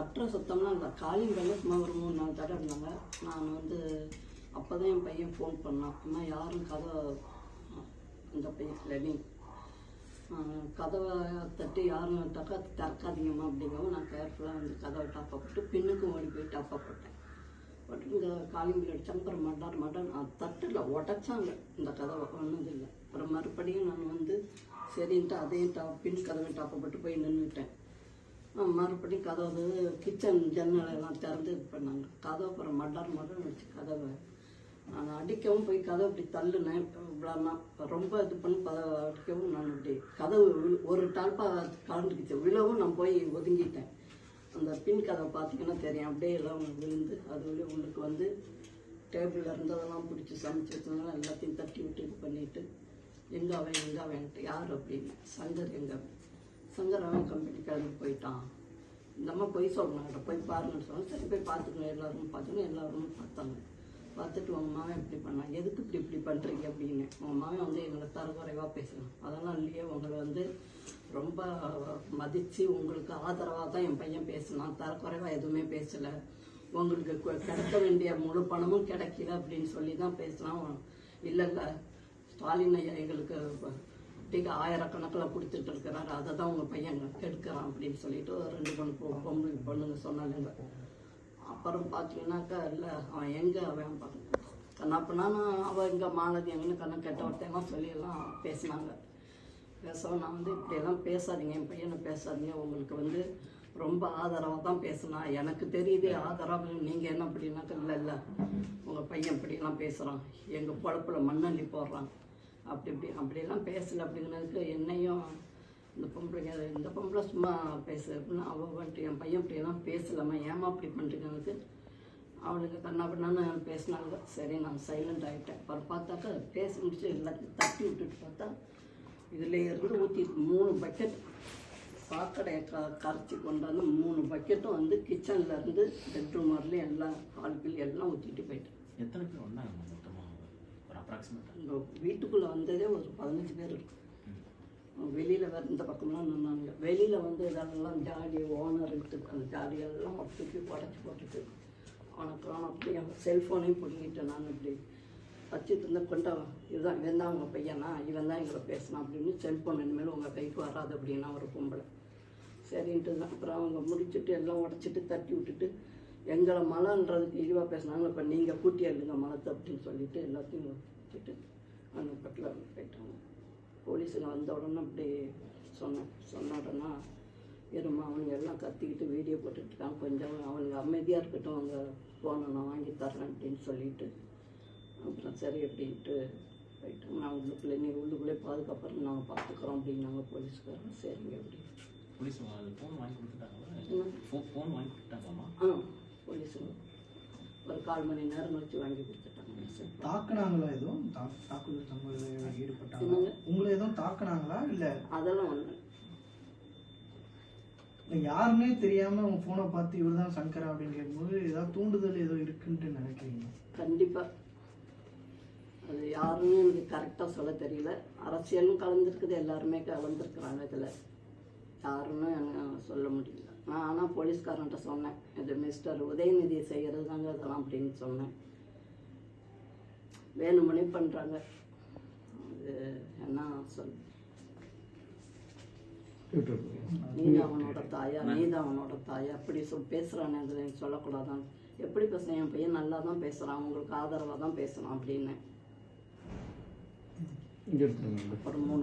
தட்டுற இல்லை காலிங் பண்ண சும்மா ஒரு மூணு நாள் தடவை இருந்தாங்க. நான் வந்து அப்போ தான் என் பையன் ஃபோன் பண்ணான். அம்மா யாரும் கதை அந்த பையன் லெனின் கதவை தட்டி யாரும் டக்கா திறக்காதீங்கம்மா அப்படிங்கவும் நான் கேர்ஃபுல்லாக வந்து கதவை டாப்பா போட்டு பின்னுக்கும் ஓடி போய் டாப்பா போட்டேன். பட் இந்த காலிங் பில் அடித்தாங்க அப்புறம் மட்டார் மட்டார் நான் தட்டில் உடச்சாங்க. இந்த கதவை ஒன்றும் இல்லை. அப்புறம் மறுபடியும் நான் வந்து சரின்ட்டு அதையும் டா பின் கதவை டாப்பை போட்டு போய் நின்றுட்டேன் மறுபடியும் கதவு கிச்சன் ஜன்னல் எல்லாம் திறந்து இது பண்ணாங்க. கதவை அப்புறம் மட்டார் மட்டார் வச்சு கதவை. நான் அடிக்கவும் போய் கதவை இப்படி தள்ளுனேன். இவ்வளோனா ரொம்ப இது பண்ணி கதவை அடிக்கவும் நான் இப்படி கதவு ஒரு டால்பா கலந்துக்கிச்சு. விழவும் நான் போய் ஒதுங்கிட்டேன். அந்த பின் கதவை பார்த்தீங்கன்னா தெரியும். அப்படியே எல்லாம் விழுந்து அது வழி உள்ளுக்கு வந்து டேபிளில் இருந்ததெல்லாம் பிடிச்சி சமைச்சு வச்சதெல்லாம் எல்லாத்தையும் தட்டி விட்டு இது பண்ணிவிட்டு எங்கே அவன் எங்கே அவன்ட்டு யார் அப்படின்னு சங்கர் எங்கே? அவன் சங்கர் போயிட்டான். இந்த அம்மா போய் சொல்லணும் போய் பாருங்கன்னு சொன்னாங்க சரி போய் பார்த்துக்கணும். எல்லாரும் பார்த்துக்கணும் எல்லாரும் பார்த்தாங்க. பார்த்துட்டு உங்கள் மாவன் இப்படி பண்ணான் எதுக்கு இப்படி இப்படி பண்ணுறீங்க அப்படின்னு. உங்கள் மாவன் வந்து எங்களை தரக்குறைவாக பேசணும் அதெல்லாம் இல்லையே உங்களை வந்து ரொம்ப மதித்து உங்களுக்கு ஆதரவாக தான் என் பையன் பேசினான். தரக்குறைவாக எதுவுமே பேசலை. உங்களுக்கு கிடைக்க வேண்டிய முழு பணமும் கிடைக்கல அப்படின்னு சொல்லி தான் பேசினான். இல்லை இல்லை. ஸ்டாலின் ஐயா எங்களுக்கு டிக்கு ஆயிரக்கணக்கில் கொடுத்துட்டு இருக்கிறாரு. அதை தான் உங்கள் பையன் கெடுக்கிறான் அப்படின்னு சொல்லிட்டு ஒரு ரெண்டு பொண்ணு பொ- பொம்பளை பொண்ணுங்க சொன்னாலுங்க அப்புறம் பார்த்தீங்கன்னாக்கா இல்லை அவன் எங்கே அவன் கண்ணாப்பினா அவன் எங்கே மாலதி எங்கன்னு கண்ணை கெட்ட வார்த்தையெல்லாம் சொல்லியெல்லாம் பேசினாங்க. பேசவும் நான் வந்து இப்படியெல்லாம் பேசாதீங்க என் பையனை பேசாதீங்க. உங்களுக்கு வந்து ரொம்ப ஆதரவாக தான் பேசினா. எனக்கு தெரியுது ஆதரவு. நீங்கள் என்ன அப்படின்னாக்கா இல்லை இல்லை உங்கள் பையன் இப்படியெல்லாம் பேசுகிறான் எங்கள் பொழப்பில் மண்ணள்ளி போடுறான். அப்படி இப்படி அப்படியெல்லாம் பேசலை அப்படிங்கிறதுக்கு என்னையும் இந்த பொம்பளைங்க இந்த பொம்பளை சும்மா பேசு அப்படின்னா அவள் வந்துட்டு என் பையன் இப்படியெல்லாம் பேசலாமா ஏமா அப்படி பண்ணுறீங்கன்னு அவளுக்கு கண்ணா பண்ணான்னு பேசினாங்க சரி நான் சைலண்ட் ஆகிட்டேன் அப்புறம் பார்த்தாக்கா பேசி முடிச்சு எல்லாத்தையும் தட்டி விட்டுட்டு பார்த்தா இதில் இருந்து ஊற்றி மூணு பக்கெட் சாக்கடையை க கரைச்சி கொண்டாந்து மூணு பக்கெட்டும் வந்து கிச்சன்லேருந்து பெட்ரூம் வரலையும் எல்லாம் ஹால்பில் எல்லாம் ஊற்றிட்டு போயிட்டேன். எத்தனை பேர் வந்தாங்க மொத்தமாக ஒரு அப்ராக்சிமேட்டாக இந்த வீட்டுக்குள்ளே வந்ததே ஒரு பதினஞ்சு பேர் இருக்கும் வெளியில் வேறு இந்த பக்கம்லாம் நின்னாங்க. வெளியில் வந்து இதெல்லாம் ஜாடி ஓனர் எடுத்து அந்த ஜாடியெல்லாம் தூக்கி உடச்சி போட்டுட்டு அவனுக்கு அவன் அப்படியே செல்ஃபோனையும் பிடிங்கிட்டு நான் இப்படி வச்சுட்டு இருந்த கொண்டா இதுதான் இவன் தான் அவங்க பையனா? இவன் தான் எங்களை பேசினான் அப்படின்னு செல்ஃபோன் இனிமேல் உங்கள் கைக்கு வராது அப்படின்னா ஒரு பொம்பளை சரின்ட்டு தான் அப்புறம் அவங்க முடிச்சுட்டு எல்லாம் உடச்சிட்டு தட்டி விட்டுட்டு எங்களை மலைன்றதுக்கு இழிவாக பேசினாங்க. இப்போ நீங்கள் கூட்டி எழுதுங்க மலத்தை அப்படின்னு சொல்லிட்டு எல்லாத்தையும் வச்சுட்டு அந்த பட்டில் போயிட்டாங்க. போலீஸுங்க வந்த உடனே அப்படி சொன்னேன் சொன்ன உடனே இருமா அவனுங்க எல்லாம் கத்திக்கிட்டு வீடியோ போட்டுட்டு இருக்காங்க. கொஞ்சம் அவனுங்க அமைதியாக இருக்கட்டும் அவங்க ஃபோனை நான் வாங்கி தரேன் அப்படின்னு சொல்லிட்டு அப்புறம் சரி அப்படின்ட்டு போயிட்டாங்க. நான் உள்ளுக்குள்ளே நீ உள்ளுக்குள்ளே பாதுகாப்பாக நாங்கள் பார்த்துக்குறோம் அப்படின்னாங்க போலீஸ்காரங்க. சரிங்க அப்படி. போலீஸ் ஃபோன் வாங்கி கொடுத்துட்டாங்களா? என்ன? ஃபோன் வாங்கி கொடுத்தாங்களாமா ஆ. போலீஸுங்க ஒரு கால் மணி நேரம் கழிச்சு வாங்கி கொடுத்துட்டாங்க. சரி தாக்குனாங்களா எதுவும்? தாக்குதல் சம்பவத்தில் ஈடுபட்டாங்க? உங்களை எதுவும் தாக்குனாங்களா இல்ல? அதெல்லாம் ஒன்று யாருன்னே தெரியாம உங்க போனை பார்த்து இவர்தான் சங்கரா அப்படின்னு கேட்கும்போது ஏதாவது தூண்டுதல் ஏதோ இருக்குன்ட்டு நினைக்கிறீங்க? கண்டிப்பாக அது யாருன்னு எனக்கு கரெக்டாக சொல்ல தெரியல. அரசியலும் கலந்துருக்குது எல்லாருமே கலந்துருக்குறாங்க இதில். யாருன்னு எனக்கு சொல்ல முடியல. நான் ஆனால் போலீஸ்காரன்ட்ட சொன்னேன். இது மிஸ்டர் உதயநிதி செய்கிறது தாங்க இதெல்லாம் அப்படின்னு சொன்னேன். வேணுமனே பண்ணுறாங்க அது என்ன சொல் நீதான் அவனோட தாயா நீதான் அவனோட தாயா அப்படி சொல் பேசுகிறானே அதில் சொல்லக்கூடாதான். எப்படி பேசுகிறேன் என் பையன் நல்லா தான் பேசுகிறான் உங்களுக்கு ஆதரவாக தான் பேசுகிறான் அப்படின்னு மூணு